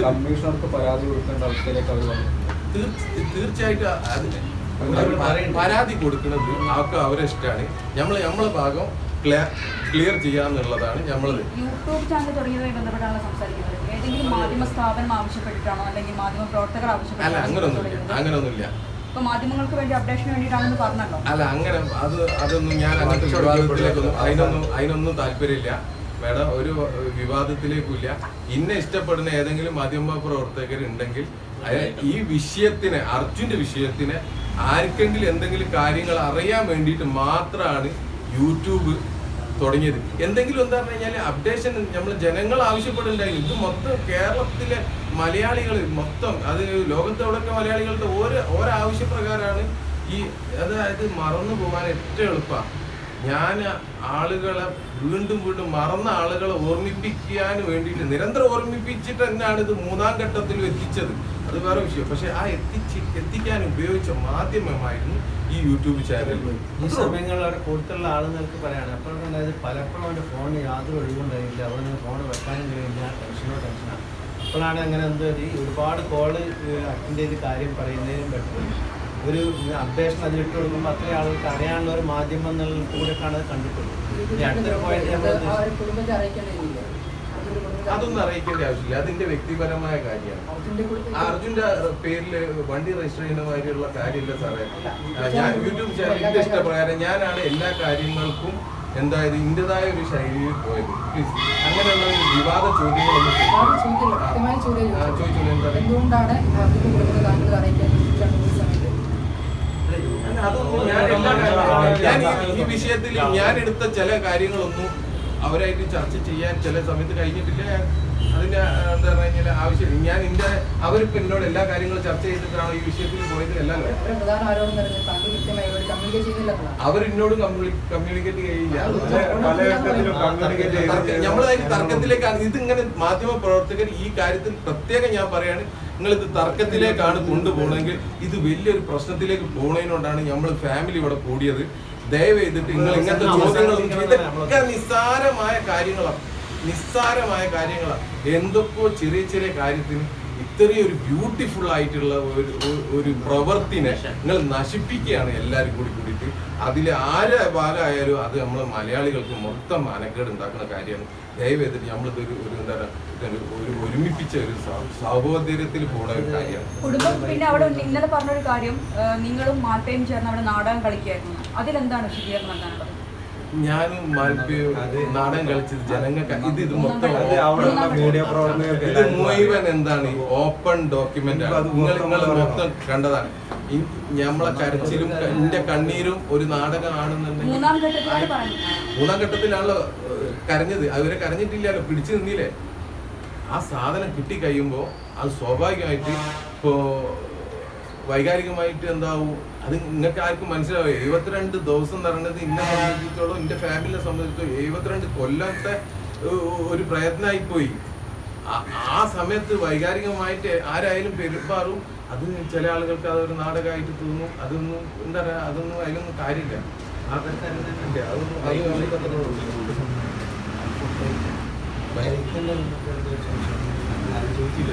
കമ്മീഷണർക്ക് പരാതി കൊടുക്കേണ്ട അവസ്ഥയിലേക്ക് അവർ വന്നു. തീർച്ച- തീർച്ചയായിട്ടും അതിന്. പരാതി കൊടുക്കുന്നത് അവർക്ക് അവരെ ഇഷ്ടമാണ് നമ്മൾ നമ്മളെ ഭാഗം ക്ലിയർ ക്ലിയർ ചെയ്യാന്നുള്ളതാണ് നമ്മൾ യൂട്യൂബ് ചാനൽ തുടങ്ങിയതുമായി ബന്ധപ്പെട്ടാണ് സംസാരിക്കുന്നത്. ഏതെങ്കിലും മാധ്യമ സ്ഥാപനം ആവശ്യപ്പെട്ടിട്ടാണോ അല്ലെങ്കിൽ മാധ്യമ പ്രവർത്തകർ അല്ല ആവശ്യപ്പെട്ടാണോ അങ്ങനൊന്നുമില്ല? അങ്ങനൊന്നുമില്ല. ഇപ്പൊ മാധ്യമങ്ങൾക്ക് വേണ്ടി അപ്ഡേഷന് വേണ്ടിയിട്ടാണെന്ന് പറഞ്ഞല്ലോ. അല്ല അങ്ങനെ അത് അതൊന്നും ഞാൻ അങ്ങനത്തെ വിവാദത്തിലേക്കൊന്നും അതിനൊന്നും അതിനൊന്നും താല്പര്യമില്ല. മേഡം ഒരു വിവാദത്തിലേക്കില്ല ഇന്നെ ഇഷ്ടപ്പെടുന്ന ഏതെങ്കിലും മാധ്യമ പ്രവർത്തകർ ഉണ്ടെങ്കിൽ ഈ വിഷയത്തിന് അർജുന്റെ വിഷയത്തിന് ആർക്കെങ്കിലും എന്തെങ്കിലും കാര്യങ്ങൾ അറിയാൻ വേണ്ടിയിട്ട് മാത്രമാണ് യൂട്യൂബ് തുടങ്ങിയത്. എന്തെങ്കിലും എന്താ പറഞ്ഞു കഴിഞ്ഞാൽ അപ്ഡേഷൻ നമ്മൾ ജനങ്ങൾ ആവശ്യപ്പെടുന്നുണ്ടായിരുന്നു ഇത് മൊത്തം കേരളത്തിലെ മലയാളികൾ മൊത്തം അത് ലോകത്തെവിടെയൊക്കെ മലയാളികളുടെ ഓരോ ഓരോ ആവശ്യപ്രകാരമാണ് ഈ അതായത് മറന്നു പോകാൻ ഏറ്റവും എളുപ്പമാണ് ഞാൻ ആളുകളെ വീണ്ടും വീണ്ടും മറന്ന ആളുകളെ ഓർമ്മിപ്പിക്കാൻ വേണ്ടിയിട്ട് നിരന്തരം ഓർമ്മിപ്പിച്ചിട്ട് തന്നെയാണ് ഇത് മൂന്നാം ഘട്ടത്തിൽ എത്തിച്ചത്. അത് വേറെ വിഷയം. പക്ഷെ ആ എത്തിച്ച് എത്തിക്കാൻ ഉപയോഗിച്ച മാധ്യമമായിരുന്നു ഈ യൂട്യൂബ് ചാനൽ. ഈ സമയങ്ങളിൽ അവിടെ കൂടുതലുള്ള ആളുകൾക്ക് പറയാണ് അപ്പോൾ അതായത് പലപ്പോഴും അവന്റെ ഫോൺ യാതൊരു ഒഴിവുണ്ടായില്ല. അവന് ഫോൺ വെക്കാനും കഴിയില്ല. ടെൻഷനോ ടെൻഷനാണ് അപ്പോഴാണ് അങ്ങനെ എന്താ ഒരുപാട് കോൾ അറ്റൻഡ് ചെയ്ത് കാര്യം പറയുന്നതിനും ബെറ്റർ ഒരു അപ്ഡേഷൻ അതിലിട്ട് കൊടുക്കുമ്പോൾ അത്രയും ആളുകൾക്ക് അറിയാനുള്ള ഒരു മാധ്യമം എന്നുള്ള കൂടെയൊക്കെയാണ് അത് കണ്ടിട്ടുള്ളത്. ഇനി അടുത്തൊരു അതൊന്നും അറിയിക്കേണ്ട ആവശ്യമില്ല. അതിന്റെ വ്യക്തിപരമായ കാര്യമാണ്. ആ അർജുന്റെ പേരിൽ വണ്ടി രജിസ്റ്റർ ചെയ്യുന്ന മാതിരിയുള്ള കാര്യമില്ല സാറേ. ഞാൻ യൂട്യൂബ് ചാനലിന്റെ ഇഷ്ടപ്രകാരം ഞാനാണ് എല്ലാ കാര്യങ്ങൾക്കും എന്തായത് ഇന്റേതായ ഒരു ശൈലിയിൽ പോയത്. പ്ലീസ് അങ്ങനെയുള്ള ഒരു വിവാദ ചോദ്യങ്ങളൊന്നും ചോദിച്ചോളൂ എന്താ? എന്തുകൊണ്ടാണ് അറിയിക്കാൻ ഈ സമയത്ത് അല്ല, അതൊന്നും ഞാൻ ഈ- വിഷയത്തിൽ ഞാൻ എടുത്ത ചില കാര്യങ്ങളൊന്നും അവരായിട്ട് ചർച്ച ചെയ്യാൻ ചില സമയത്ത് കഴിഞ്ഞിട്ടില്ല. അതിന്റെ എന്താ പറഞ്ഞാൽ ആവശ്യം ഞാൻ എന്റെ അവരിപ്പോ എന്നോട് എല്ലാ കാര്യങ്ങളും ചർച്ച ചെയ്തിട്ടാണ് ഈ വിഷയത്തിൽ പോയത് എല്ലാം അവർ അവരോട് കമ്മ്യൂണിക്കേറ്റ് ചെയ്യുന്നില്ലെന്നാണ് അവരെന്നോട് കമ്മ്യൂണിക്കേറ്റ് ചെയ്യില്ല നമ്മളതായിട്ട് തർക്കത്തിലേക്കാണ് ഇതിങ്ങനെ മാധ്യമ പ്രവർത്തകർ ഈ കാര്യത്തിൽ പ്രത്യേകം ഞാൻ പറയാണ്. നിങ്ങൾ ഇത് തർക്കത്തിലേക്കാണ് കൊണ്ടുപോകണമെങ്കിൽ ഇത് വലിയൊരു പ്രശ്നത്തിലേക്ക് പോകണതിനോടാണ് നമ്മൾ ഫാമിലി ഇവിടെ കൂടിയത്. ദയവെയ്തിട്ട് നിങ്ങൾ ഇങ്ങനത്തെ ചോദ്യങ്ങളൊന്നും ഇതൊക്കെ നിസ്സാരമായ കാര്യങ്ങളാണ് നിസ്സാരമായ കാര്യങ്ങളാണ് എന്തൊക്കെയോ ചെറിയ ചെറിയ കാര്യത്തിന് ഇത്രയും ഒരു ബ്യൂട്ടിഫുൾ ആയിട്ടുള്ള ഒരു ഒരു- പ്രവൃത്തിനെ നിങ്ങൾ നശിപ്പിക്കുകയാണ് എല്ലാവരും കൂടി കൂടിയിട്ട്. അതിൽ ആരെ ബാലായാലും അത് നമ്മൾ മലയാളികൾക്ക് മൊത്തം അനക്കേട് ഉണ്ടാക്കുന്ന കാര്യമാണ്. ദയവ് ചെയ്തിട്ട് നമ്മളിതൊരു ഒരു എന്താ പറയുക ഒരു ഒരുമിപ്പിച്ച ഒരു സഹ- സഹോദര്യത്തിൽ പോണ ഒരു കാര്യമാണ്. കുടുംബം പിന്നെ അവിടെ ഇന്നലെ പറഞ്ഞൊരു കാര്യം നിങ്ങളും മാട്ടയും ചേർന്ന് അവിടെ നാടകം കളിക്കായിരുന്നു അതിലെന്താണ് നൽകാനുള്ളത് ഞാനും മാൽപ്പിയും നാടൻ കളിച്ചത് ജനങ്ങൾക്ക് ഇത് ഇത് മൊത്തം മീഡിയ ഇത് മുഴുവൻ എന്താണ് ഓപ്പൺ ഡോക്യുമെന്റ് ആണ്. നിങ്ങൾ മൊത്തം നിങ്ങൾ മൊത്തം കണ്ടതാണ്. നമ്മളെ കരച്ചിലും എന്റെ കണ്ണീരും ഒരു നാടകമാണെന്നുണ്ടെങ്കിൽ മൂന്നാം ഘട്ടത്തിലാണല്ലോ കരഞ്ഞത്. അതുവരെ കരഞ്ഞിട്ടില്ലല്ലോ പിടിച്ചു നിന്നില്ലേ? ആ സാധനം കിട്ടി കഴിയുമ്പോൾ അത് സ്വാഭാവികമായിട്ട് ഇപ്പോ വൈകാരികമായിട്ട് എന്താവും? അത് നിങ്ങൾക്ക് ആർക്കും മനസ്സിലാവും. എഴുപത്തിരണ്ട് ദിവസം എന്ന് പറയുന്നത് എന്നെ സംബന്ധിച്ചിടത്തോളം എന്റെ ഫാമിലിനെ സംബന്ധിച്ചിടത്തോളം എഴുപത്തിരണ്ട് കൊല്ലത്തെ ഒരു പ്രയത്നമായി പോയി ആ- സമയത്ത് വൈകാരികമായിട്ട് ആരായാലും പെരുമാറും. അത് ചില ആളുകൾക്ക് അതൊരു നാടകമായിട്ട് തോന്നും. അതൊന്നും എന്താ പറയാ അതൊന്നും അതിലൊന്നും കാര്യമില്ല. അതൊന്നും ചോദിച്ചില്ല